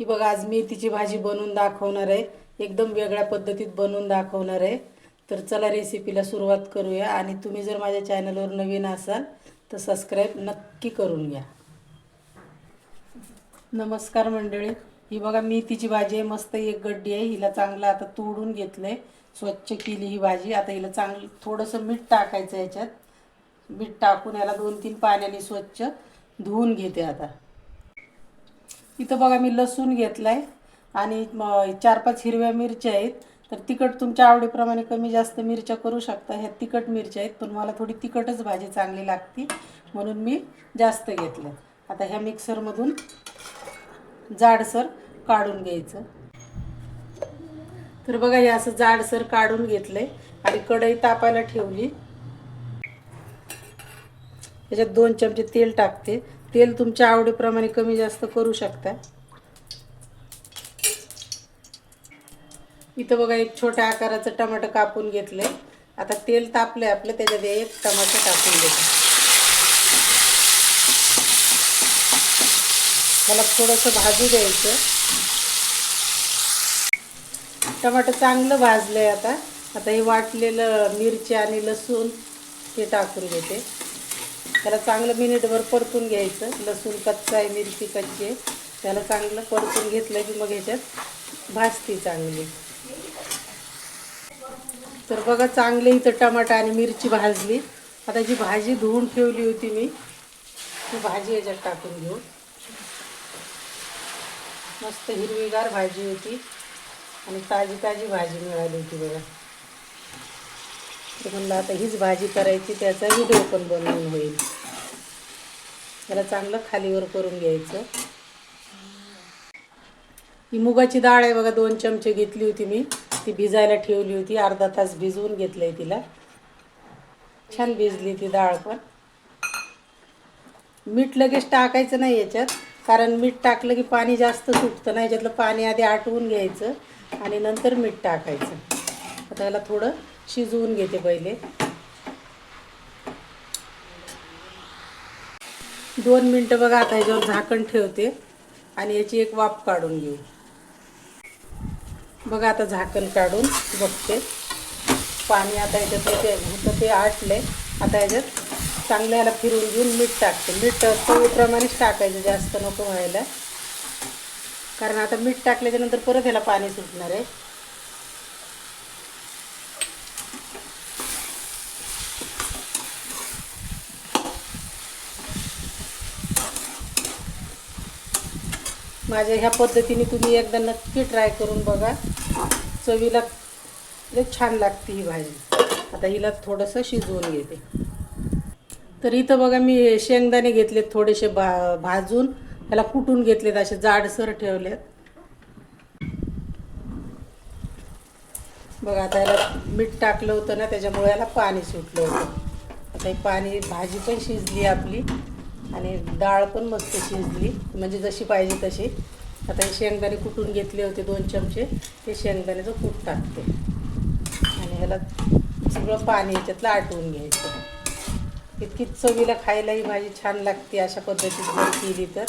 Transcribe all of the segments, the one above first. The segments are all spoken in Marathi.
ही बघा आज मेथीची भाजी बनवून दाखवणार आहे. एकदम वेगळ्या पद्धतीत बनवून दाखवणार आहे. तर चला रेसिपीला सुरुवात करूया. आणि तुम्ही जर माझ्या चॅनलवर नवीन असाल तर सबस्क्राईब नक्की करून घ्या. नमस्कार मंडळी. ही बघा मेथीची भाजी आहे. मस्त एक गड्डी आहे. हिला चांगलं आता तोडून घेतलंय. स्वच्छ केली ही भाजी. आता हिला चांगलं थोडंसं मीठ टाकायचं याच्यात. मीठ टाकून याला दोन तीन पाण्याने स्वच्छ धुवून घेते आता. इथं बघा मी लसूण घेतलाय आणि चार पाच हिरव्या मिरच्या आहेत. तर तिखट तुमच्या आवडीप्रमाणे कमी जास्त मिरच्या करू शकता. ह्या तिखट मिरच्या आहेत पण मला थोडी तिखटच भाजी चांगली लागते म्हणून मी जास्त घेतलं. आता ह्या मिक्सरमधून जाडसर काढून घ्यायचं. तर बघा हे असं जाडसर काढून घेतलंय आणि कढई तापायला ठेवली. त्याच्यात दोन चमचे तेल टाकते. तेल तुमच्या आवडीप्रमाणे कमी जास्त करू शकता. इथं बघा एक छोट्या आकाराचं टमाटर कापून घेतलंय. आता तेल तापलं आहे आपलं त्याच्यात एक टमाटर टाकून घेतलं मला थोडंसं भाजू द्यायचं. टमाटर चांगलं भाजलं आहे आता. आता हे वाटलेलं मिरची आणि लसूण हे टाकून घेते. त्याला चांगलं मिनिटभर परतून घ्यायचं. लसूण कच्चा आहे मिरची कच्ची आहे. त्याला चांगलं परतून घेतलं की मग ह्याच्यात भाजती चांगली. तर बघा चांगले इथं टमाटा आणि मिरची भाजली. आता जी भाजी धुवून ठेवली होती मी ती भाजी याच्यात टाकून घेऊ. मस्त हिरवीगार भाजी होती आणि ताजी ताजी भाजी मिळाली होती बघा. तर म्हणलं आता हीच भाजी करायची त्याचा व्हिडिओ पण बनवून होईल. त्याला चांगलं खालीवर करून घ्यायचं. ही मुगाची डाळ आहे बघा दोन चमचे घेतली होती मी. ती भिजायला ठेवली होती अर्धा तास भिजवून घेतलंय तिला. छान भिजली ती डाळ पण. मीठ लगेच टाकायचं नाही याच्यात कारण मीठ टाकलं की पाणी जास्त सुटतं ना याच्यातलं पाणी आधी आटवून घ्यायचं आणि नंतर मीठ टाकायचं. आता याला थोडं शिजवून घेते पहिले. दोन मिनटं बघा आता ह्याच्यावर झाकण ठेवते आणि याची एक वाफ काढून घेऊ. बघा आता झाकण काढून बघते. पाणी आता याच्यात ते होतं ते आटले आता याच्यात चांगलं याला फिरून घेऊन मीठ टाकते. मीठ चवीप्रमाणेच टाकायचं जास्त नको व्हायला. कारण आता मीठ टाकल्याच्या नंतर परत याला पाणी सुटणार आहे. माझ्या ह्या पद्धतीने तुम्ही एकदा नक्की ट्राय करून बघा. चवीला लय छान लागते ही भाजी. आता हिला थोडंसं शिजवून घेते. तर इथं बघा मी शेंगदाणे घेतलेत थोडेसे भा भाजून. त्याला कुटून घेतलेत असे जाडसर ठेवलेत. बघा आता याला मीठ टाकलं होतं ना त्याच्यामुळे याला पाणी सुटलं होतं. आता ही पाणी भाजी पण शिजली आपली. आणि डाळ पण मस्त शिजली. म्हणजे जशी पाहिजे तशी. आता हे शेंगदाणे कुटून घेतले होते दोन चमचे ते शेंगदाण्याचं कूट टाकते. आणि ह्याला सगळं पाणी याच्यातलं आटवून घ्यायचं. इतकी चवीला खायलाही भाजी छान लागते अशा पद्धतीत जर केली तर.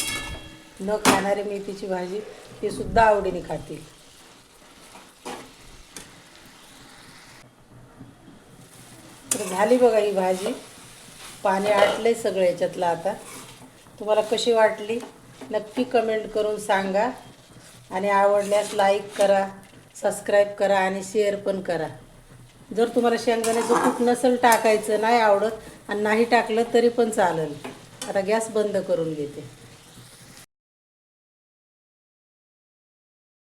न खाणारे मेथीची भाजी ते सुद्धा आवडीने खातील तर झाली बघा ही भाजी. पाणी आटलंय सगळं याच्यातलं आता. तुम्हाला कशी वाटली? नक्की कमेंट करून सांगा. आणि आवडल्यास लाईक करा सबस्क्राईब करा आणि शेअर पण करा. जर तुम्हाला शेंगदाण्याचं कूट नसेल टाकायचं नाही आवडत आणि नाही टाकलं तरी पण चालेल. आता गॅस बंद करून घेते.